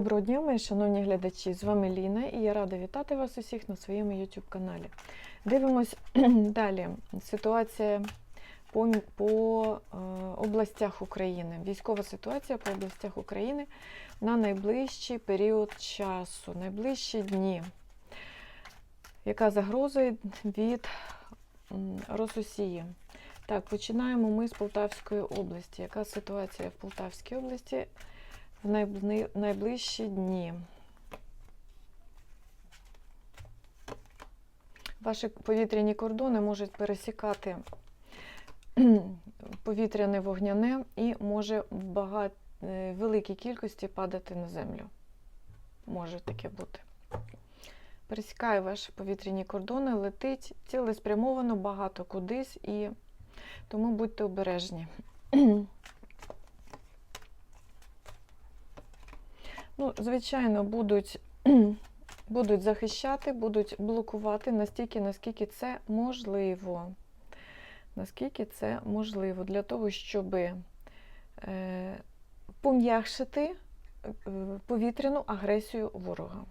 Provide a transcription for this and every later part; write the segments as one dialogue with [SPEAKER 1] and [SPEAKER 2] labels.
[SPEAKER 1] Доброго дня, мої шановні глядачі! З вами Ліна і я рада вітати вас усіх на своєму YouTube каналі. Дивимось далі. Ситуація по, по е, областях України. Військова ситуація по областях України на найближчий період часу, найближчі дні. Яка загроза від м, Рососії? Так, починаємо ми з Полтавської області. Яка ситуація в Полтавській області в найближчі дні? Ваші повітряні кордони можуть пересікати повітряне вогняне і може в е, великій кількості падати на землю. Може таке бути. Пересікає ваші повітряні кордони, летить цілеспрямовано багато кудись і тому будьте обережні. Ну, звичайно, будуть, будуть захищати, будуть блокувати настільки, наскільки це можливо. Наскільки це можливо, для того, щоб е, пом'якшити е, повітряну агресію ворога.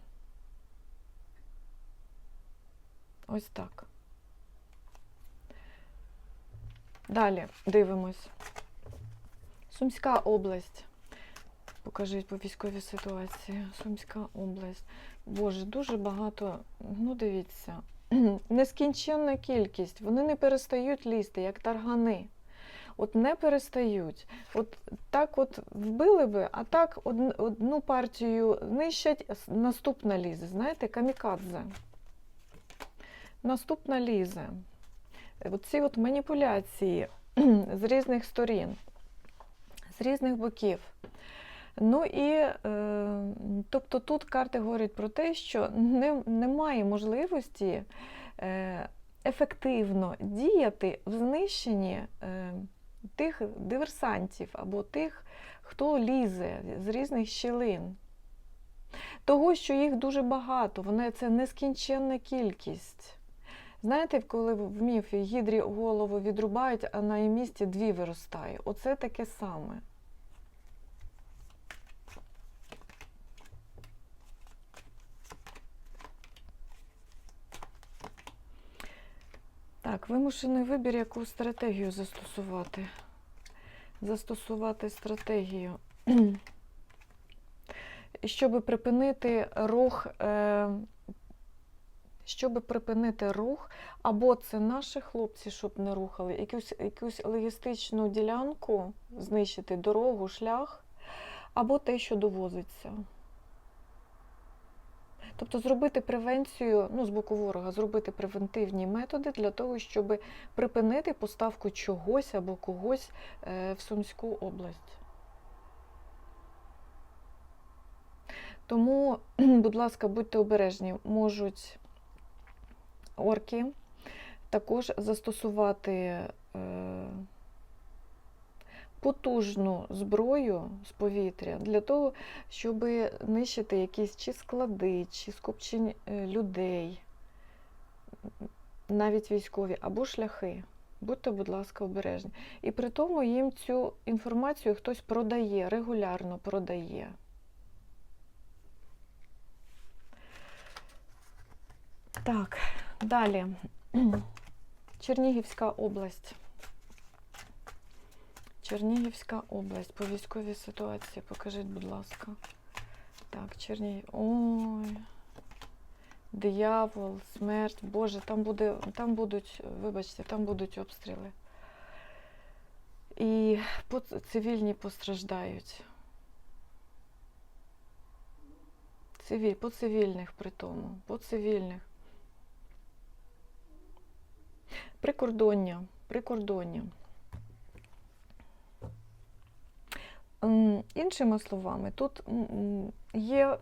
[SPEAKER 1] Ось так. Далі дивимось. Сумська область. Покажіть по військовій ситуації. Сумська область. Боже, дуже багато. Ну, дивіться, нескінченна кількість. Вони не перестають лізти, як таргани. От не перестають. От так от вбили би, а так одну партію нищать, наступна лізе. Знаєте, камікадзе. Наступна лізе. Оці от маніпуляції з різних сторін, з різних боків. Ну і е, тобто тут карти говорять про те, що не, немає можливості е, ефективно діяти в знищенні е, тих диверсантів або тих, хто лізе з різних щілин. Того, що їх дуже багато, вони це нескінченна кількість. Знаєте, коли в міфі гідрі голову відрубають, а на її місці дві виростає. Оце таке саме. Вимушений вибір, яку стратегію застосувати. Застосувати стратегію. Щоб припинити рух, е, щоб припинити рух, або це наші хлопці, щоб не рухали, якусь, якусь логістичну ділянку знищити, дорогу, шлях, або те, що довозиться. Тобто зробити превенцію, ну, з боку ворога, зробити превентивні методи для того, щоб припинити поставку чогось або когось е, в Сумську область. Тому, будь ласка, будьте обережні, можуть орки також застосувати е, потужну зброю з повітря для того, щоб нищити якісь чи склади, чи скупчень е, людей, навіть військові, або шляхи. Будьте, будь ласка, обережні. І при тому їм цю інформацію хтось продає, регулярно продає. Так, далі. Чернігівська область. Чернігівська область. По військовій ситуації покажіть, будь ласка. Так, Чернігів. Ой. Диявол, смерть. Боже, там буде, там будуть, вибачте, там будуть обстріли. І цивільні постраждають. Цивіль, по цивільних при тому, по цивільних. Прикордоння, прикордоння. Іншими словами, тут є,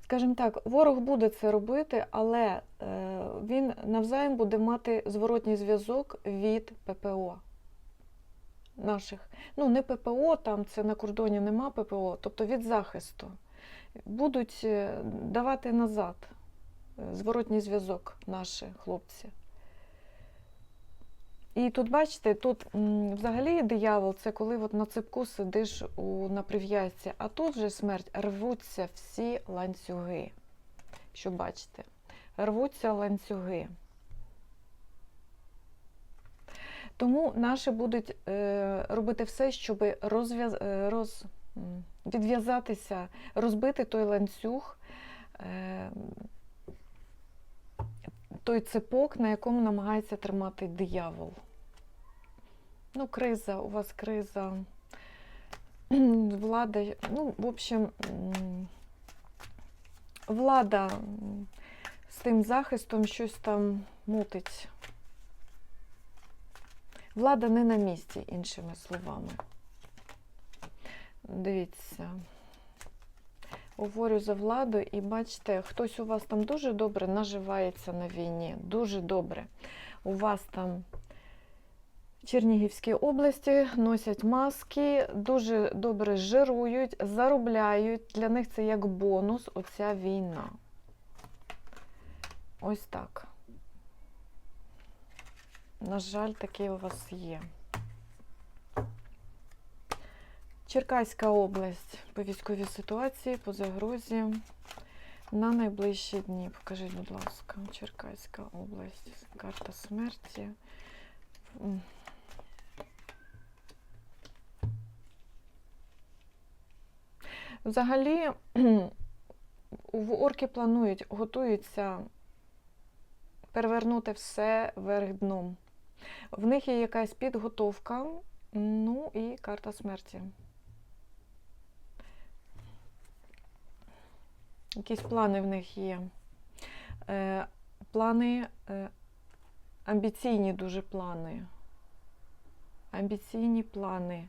[SPEAKER 1] скажімо так, ворог буде це робити, але е, він навзаєм буде мати зворотній зв'язок від ППО наших. Ну, не ППО, там це на кордоні нема ППО, тобто від захисту. Будуть е, давати назад е, зворотній зв'язок наші хлопці. І тут, бачите, тут взагалі диявол це коли от на цепку сидиш у, на прив'язці, а тут же смерть рвуться всі ланцюги. Що бачите? Рвуться ланцюги. Тому наші будуть е, робити все, щоб розв'яз, е, роз, відв'язатися, розбити той ланцюг, е, той цепок, на якому намагається тримати диявол. Ну, криза, у вас криза, влада, ну, в общем, влада з тим захистом щось там мутить. Влада не на місці, іншими словами. Дивіться. Говорю за владу, і бачите, хтось у вас там дуже добре наживається на війні. Дуже добре. У вас там в Чернігівській області носять маски, дуже добре жирують, заробляють. Для них це як бонус оця війна. Ось так. На жаль, таке у вас є. Черкаська область по військовій ситуації, по загрозі на найближчі дні. Покажіть, будь ласка, Черкаська область, карта смерті. Взагалі, в орки планують, готуються перевернути все вверх дном. В них є якась підготовка, ну і карта смерті. Якісь плани в них є. Е, плани, е, амбіційні дуже плани. Амбіційні плани.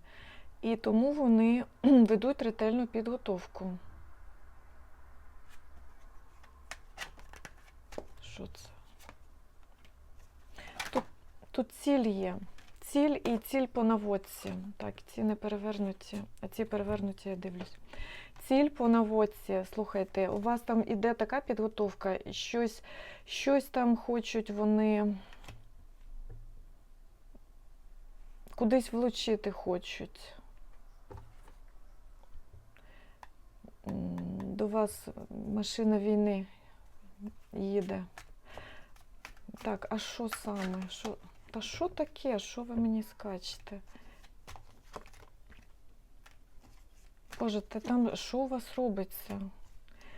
[SPEAKER 1] І тому вони ведуть ретельну підготовку. Що це? Тут, тут ціль є. Ціль і ціль по наводці. Так, ці не перевернуті, а ці перевернуті, я дивлюсь. Ціль по наводці. Слухайте, у вас там іде така підготовка, щось, щось там хочуть вони кудись влучити хочуть. До вас машина війни їде. Так, а що саме? Що? Та що таке? Що ви мені скачете? Боже, та там що у вас робиться?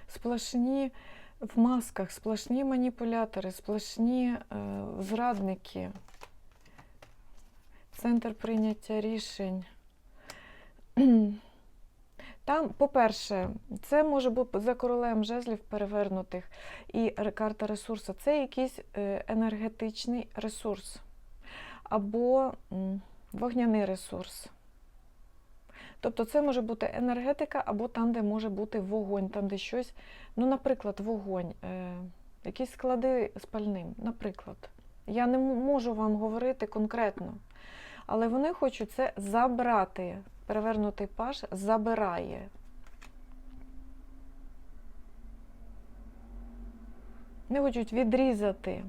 [SPEAKER 1] Сплошні в масках, сплошні маніпулятори, сплошні е, зрадники. Центр прийняття рішень. Там, по-перше, це може бути за королем жезлів перевернутих і карта ресурсу. Це якийсь е, енергетичний ресурс або вогняний ресурс. Тобто це може бути енергетика, або там, де може бути вогонь, там, де щось, ну, наприклад, вогонь, е, якісь склади з пальним, наприклад. Я не можу вам говорити конкретно, але вони хочуть це забрати. Перевернутий паш забирає. Вони хочуть відрізати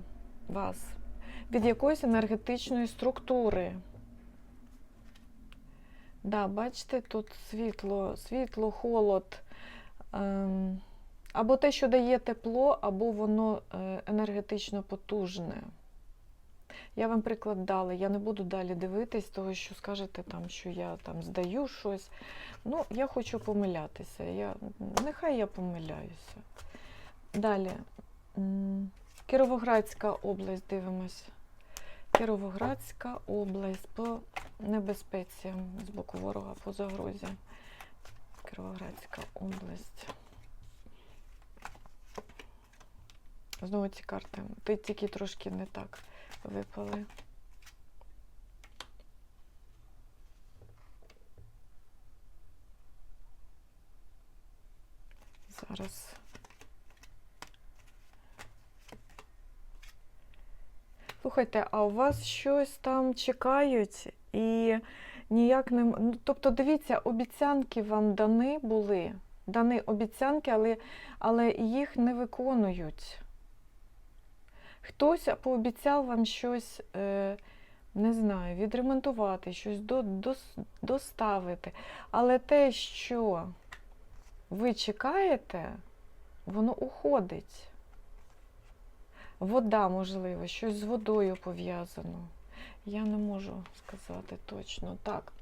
[SPEAKER 1] вас від якоїсь енергетичної структури. Да, бачите, тут світло, світло, холод. Ем, або те, що дає тепло, або воно е, енергетично потужне. Я вам приклад дала, я не буду далі дивитись, того, що скажете, там, що я там здаю щось. Ну, я хочу помилятися. Я, нехай я помиляюся. Далі. Кіровоградська область, дивимось. Кіровоградська область по небезпеці з боку ворога по загрозі. Кіровоградська область. Знову ці карти. Ти тільки трошки не так випали. Зараз. Слухайте, а у вас щось там чекають і ніяк не. Ну, тобто, дивіться, обіцянки вам дані були. Дані обіцянки, але, але їх не виконують. Хтось пообіцяв вам щось е, не знаю, відремонтувати, щось до, дос- доставити. Але те, що ви чекаєте, воно уходить. Вода, можливо, щось з водою пов'язано. Я не можу сказати точно. Так.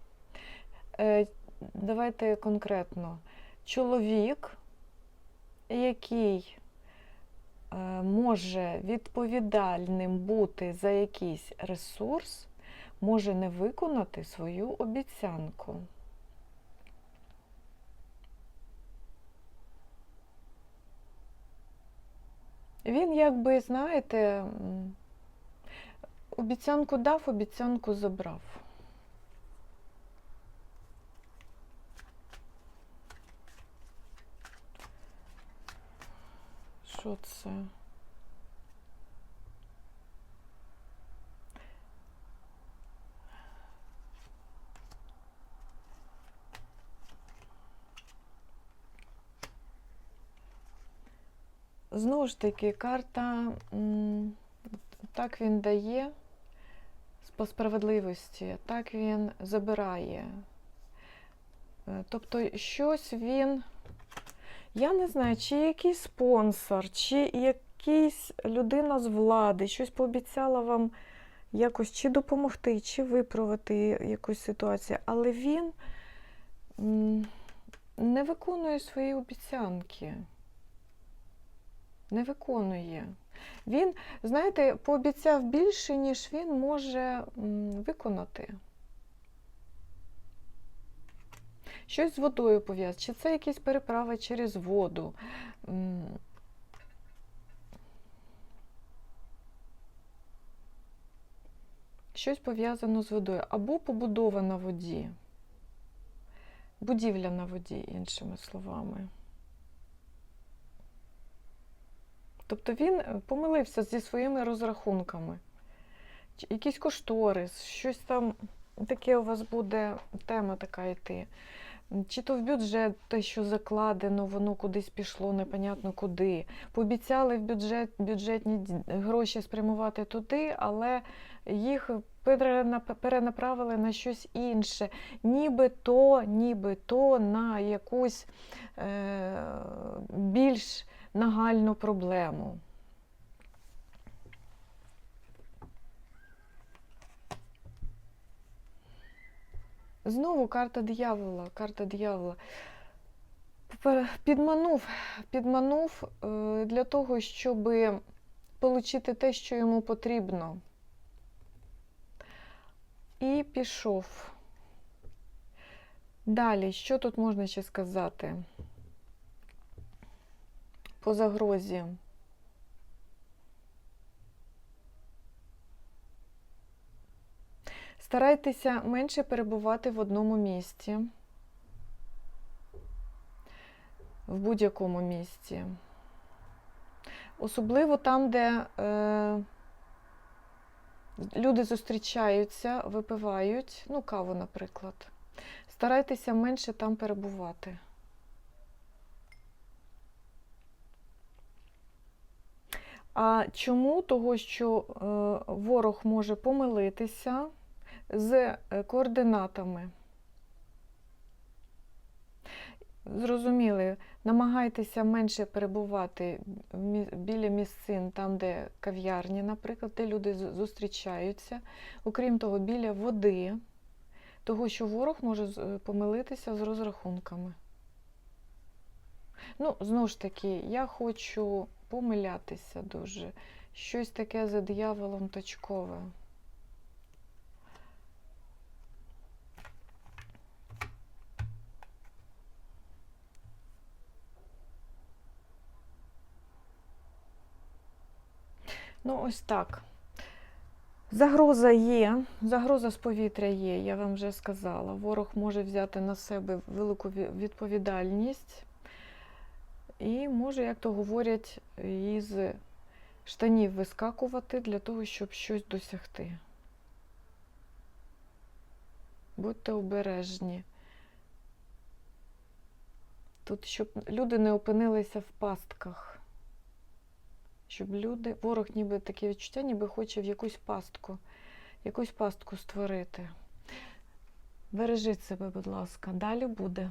[SPEAKER 1] Е, давайте конкретно. Чоловік, який е, може відповідальним бути за якийсь ресурс, може не виконати свою обіцянку. Він, якби, знаєте, обіцянку дав, обіцянку забрав. Що це? Знову ж таки, карта так він дає по справедливості, так він забирає. Е, Тобто щось він, я не знаю, чи якийсь спонсор, чи якийсь людина з влади, щось пообіцяла вам якось чи допомогти, чи виправити якусь ситуацію, але він не виконує свої обіцянки. Не виконує. Він, знаєте, пообіцяв більше, ніж він може виконати. Щось з водою пов'язане, чи це якісь переправи через воду. Щось пов'язано з водою. Або побудова на воді. Будівля на воді, іншими словами. Тобто він е, помилився зі своїми розрахунками. Чи Якийсь кошторис, щось там таке у вас буде тема така йти. Чи то в бюджет те, що закладено, воно кудись пішло, непонятно куди. Пообіцяли в бюджет, бюджетні гроші спрямувати туди, але їх перенаправили на щось інше. Нібито, нібито на якусь е, більш нагальну проблему. Знову карта диявола, карта диявола. Підманув, підманув е, для того, щоб отримати те, що йому потрібно. І пішов. Далі, що тут можна ще сказати? По загрозі. Старайтеся менше перебувати в одному місці, в будь-якому місці. Особливо там, де е, люди зустрічаються, випивають, ну, каву, наприклад. Старайтеся менше там перебувати. А чому? Того, що е, ворог може помилитися з е, координатами. Зрозуміли, намагайтеся менше перебувати біля місцин, там, де кав'ярні, наприклад, де люди зустрічаються. Окрім того, біля води, того, що ворог може помилитися з розрахунками. Ну, знову ж таки, я хочу помилятися дуже. Щось таке за дияволом точкове. Ну, ось так. Загроза є, загроза з повітря є, я вам вже сказала. Ворог може взяти на себе велику відповідальність і може, як то говорять, із штанів вискакувати для того, щоб щось досягти. Будьте обережні. Тут, щоб люди не опинилися в пастках. Щоб люди, ворог ніби таке відчуття, ніби хоче в якусь пастку якусь пастку створити. Бережіть себе, будь ласка, далі буде.